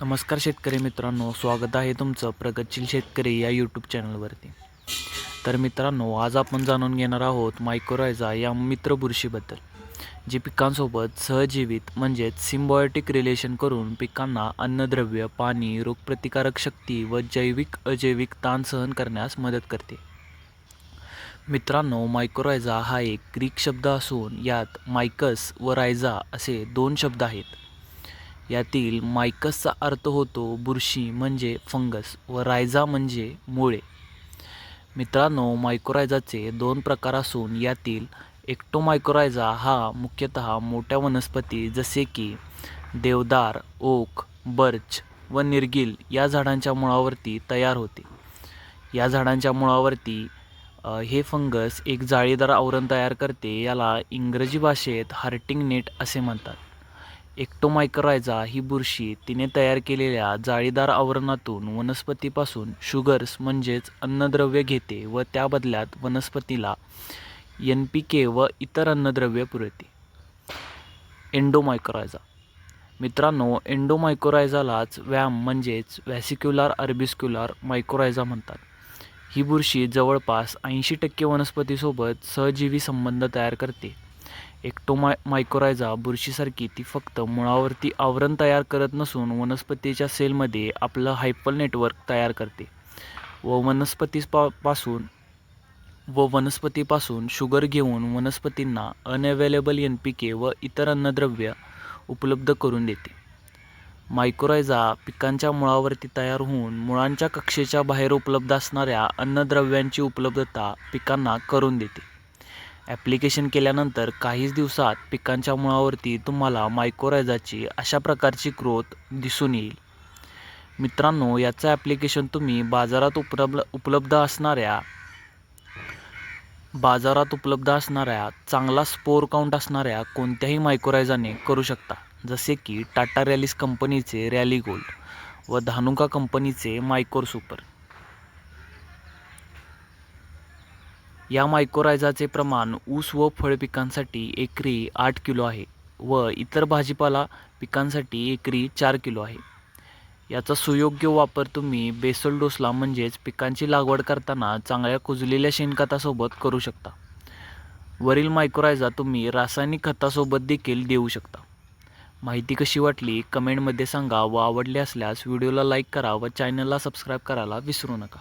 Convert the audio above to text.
नमस्कार शेतकरी मित्रांनो स्वागत आहे तुमचं प्रगतशील शेतकरी या यूट्यूब चॅनलवरती तर मित्रांनो आज आपण जाणून घेणार आहोत मायक्रोरायझा या मित्र बुरशीबद्दल जी पिकांसोबत सहजीवित म्हणजेच सिम्बायोटिक रिलेशन करून पिकांना अन्नद्रव्य पाणी रोगप्रतिकारक शक्ती व जैविक अजैविक ताण सहन करण्यास मदत करते. मित्रांनो मायक्रोरायझा हा एक ग्रीक शब्द असून यात मायकस व रायझा असे दोन शब्द आहेत. यातील मायकसचा अर्थ होतो बुरशी म्हणजे फंगस व रायझा म्हणजे मुळे. मित्रांनो मायक्रोरायझाचे दोन प्रकार असून यातील एक्टोमायक्रोरायझा हा मुख्यतः मोठ्या वनस्पती जसे की देवदार ओक बर्च व निर्गिल या झाडांच्या मुळावरती तयार होते. या झाडांच्या मुळावरती हे फंगस एक जाळीदार आवरण तयार करते याला इंग्रजी भाषेत हार्टिंग नेट असे म्हणतात. एक्टोमायकरायझा ही बुरशी तिने तयार केलेल्या जाळीदार आवरणातून वनस्पतीपासून शुगर्स म्हणजेच अन्नद्रव्य घेते व त्या बदल्यात वनस्पतीला एन पी के व इतर अन्नद्रव्य पुरवते. एंडोमायक्रोरायझा मित्रांनो एंडोमायकोरायझालाच व्याम म्हणजेच व्हॅसिक्युलर अर्बिस्क्युलर मायक्रोरायझा म्हणतात. ही बुरशी जवळपास ऐंशी टक्के वनस्पतीसोबत सहजीवी संबंध तयार करते. एक्टोमाय मायक्रोरायझा बुरशीसारखी ती फक्त मुळावरती आवरण तयार करत नसून वनस्पतीच्या सेलमध्ये आपलं हायपल नेटवर्क तयार करते. व वनस्पतीपा पासून व वनस्पतीपासून शुगर घेऊन वनस्पतींना अनअवेलेबल एन पी के व इतर अन्नद्रव्य उपलब्ध करून देते. मायक्रोरायझा पिकांच्या मुळावरती तयार होऊन मुळांच्या कक्षेच्या बाहेर उपलब्ध असणाऱ्या अन्नद्रव्यांची उपलब्धता पिकांना करून देते. ॲप्लिकेशन केल्यानंतर काहीच दिवसात पिकांच्या मुळावरती तुम्हाला मायक्रोरायझाची अशा प्रकारची ग्रोथ दिसून येईल. मित्रांनो याचं ॲप्लिकेशन तुम्ही बाजारात उपलब्ध उपलब्ध असणाऱ्या बाजारात उपलब्ध असणाऱ्या चांगला स्पोर काउंट असणाऱ्या कोणत्याही मायक्रोरायझाने करू शकता. जसे की टाटा रॅलिस कंपनीचे रॅली गोल्ड व धानुका कंपनीचे मायकोर सुपर या मायक्रोरायझाचे प्रमाण ऊस व फळ पिकांसाठी एकरी आठ किलो आहे व इतर भाजीपाला पिकांसाठी एकरी चार किलो आहे. याचा सुयोग्य वापर तुम्ही बेसल डोसला म्हणजेच पिकांची लागवड करताना चांगल्या कुजलेल्या शेणखतासोबत करू शकता. वरील मायक्रोरायझा तुम्ही रासायनिक खतासोबत देखील देऊ शकता. माहिती कशी वाटली कमेंटमध्ये सांगा व आवडली असल्यास व्हिडिओला लाईक करा व चॅनलला सबस्क्राईब करायला विसरू नका.